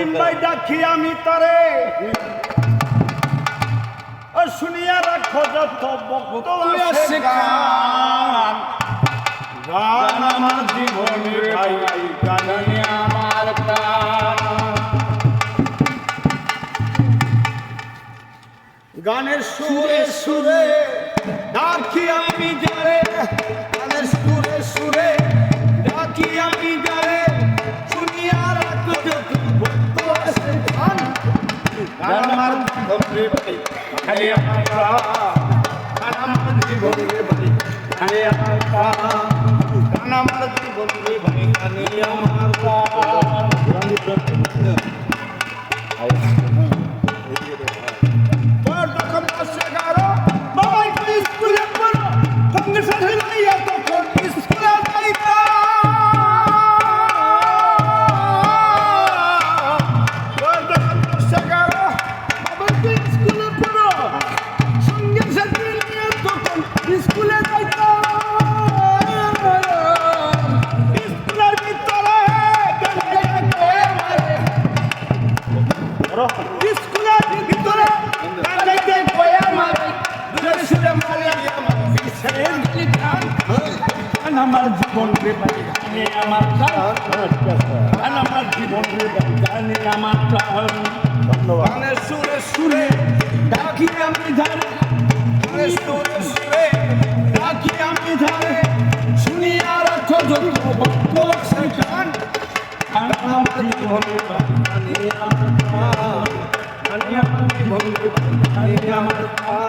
সেলিম ভাই ডাকি আমি তারে। শুনিয়া রাখো যত বক্ত আছে গান। গান। আমার জীবনে ভাই গানে আমার প্রাণ গানের সুরে সুরে ডাকি আমি যারে। আমার জীবনে ভাই খালি আমার প্রাণ আমার জীবনে ভাই খালি আমার প্রাণ আমার জীবনে ভাই খালি আমার প্রাণ আমার জীবন রে ভাই গানে আমার প্রাণ। গান আমার জীবন রে ভাই গানে আমার প্রাণ। গানের সুরে সুরে ডাকি আমি ধারে। গানের সুরে সুরে ডাকি আমি ধারে। শুনিয়া রাখো যত ভক্ত গান। গান আমার জীবন রে ভাই গানে আমার প্রাণ। গানে আমার জীবন রে ভাই গানে আমার প্রাণ।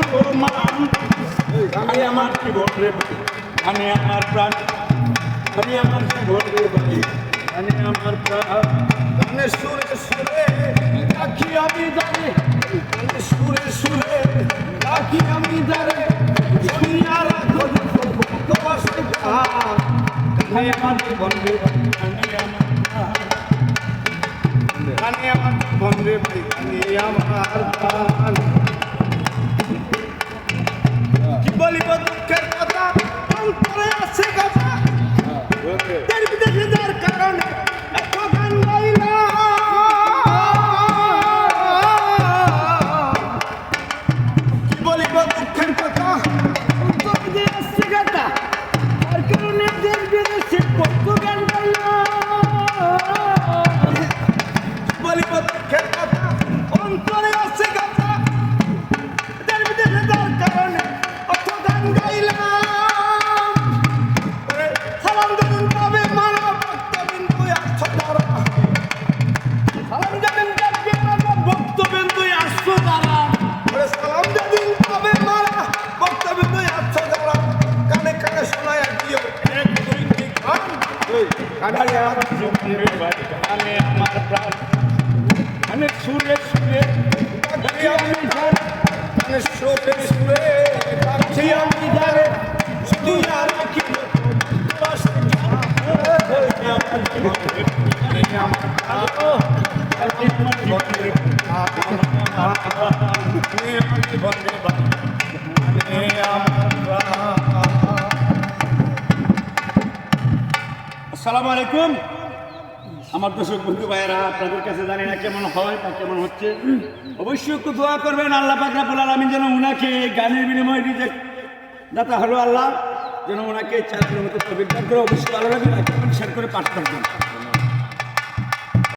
জাতগুলো মান আমি আমার জীবন রে ভাই, আমি আমার প্রাণ আমি আমার জীবন রে ভাই আমি আমার প্রাণ গানের সুরে সুরে ডাকি আমি জানি গানের সুরে সুরে ডাকি আমি জানি শুনিয়া রাখো তোমার আমি আমার জীবন রে ভাই, আমি আমার প্রাণ গানে আমার জীবন রে ভাই গানে আমার প্রাণ কানে আমার জীবনের বাড়ি কানে আমার প্রাণ কানে সুরে সুরে ডাকি আমি জান কানে সুরে সুরে ডাকি আমি আলাইকুম। আমার দর্শক বন্ধু ভাইয়েরা, আপনাদের কাছে জানি না কেমন হয় বা কেমন হচ্ছে। অবশ্যই একটু দোয়া করবেন, আল্লাহ পাকরা বলাল আমি যেন উনাকে গানের বিনিময়ে রিজেক্ট দাতা হলো আল্লাহ, যেন ওনাকে কিলোমিটার তবিক করে অবশ্যই ভালো লাগবে শেয়ার করে পাঠ করবেন